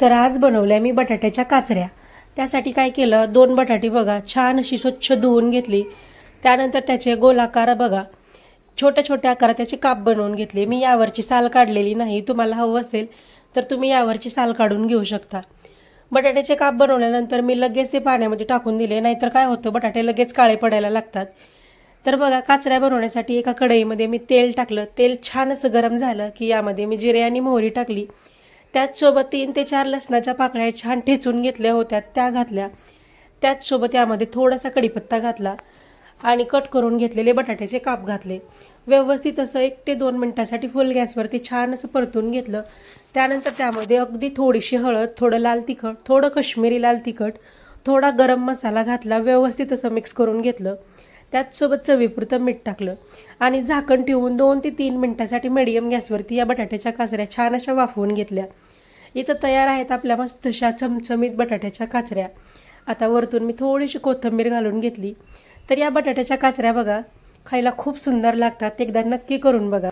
तर आज बनवल्या मी बटाट्याच्या काचऱ्या. त्यासाठी काय केलं दोन बटाटे बघा छान अशी स्वच्छ धुवून घेतली. त्यानंतर त्याचे गोलाकार बघा छोट्या छोट्या आकारात त्याचे काप बनवून घेतले. मी यावरची साल काढलेली नाही तुम्हाला हवं असेल तर तुम्ही यावरची साल काढून घेऊ शकता. बटाट्याचे काप बनवल्यानंतर मी लगेच ते पाण्यामध्ये टाकून दिले नाहीतर काय होतं बटाटे लगेच काळे पडायला लागतात. तर बघा काचऱ्या बनवण्यासाठी एका कढईमध्ये मी तेल टाकलं. तेल छान असं गरम झालं की यामध्ये मी जिरे आणि मोहरी टाकली. त्याचसोबत तीन ते चार लसणाच्या पाकळ्या छान ठेचून घेतल्या होत्या त्या घातल्या. त्याचसोबत यामध्ये थोडासा कढीपत्ता घातला आणि कट करून घेतलेले बटाट्याचे काप घातले. व्यवस्थित असं एक ते दोन मिनटासाठी फुल गॅसवरती छान असं परतून घेतलं. त्यानंतर त्यामध्ये अगदी थोडीशी हळद थोडं लाल तिखट थोडं कश्मीरी लाल तिखट थोडा गरम मसाला घातला व्यवस्थित असं मिक्स करून घेतलं. त्याचसोबत चवीपुरतं मीठ टाकलं. आणि झाकण ठेवून दोन ते तीन मिनटासाठी मिडियम गॅसवरती या बटाट्याच्या काचऱ्या छान अशा वाफवून घेतल्या. इथं तयार आहेत आपल्या मस्तशा चमचमीत बटाट्याच्या काचऱ्या. आता वरतून मी थोडीशी कोथिंबीर घालून घेतली. तर या बटाट्याच्या काचऱ्या बघा खायला खूप सुंदर लागतात. एकदा नक्की करून बघा.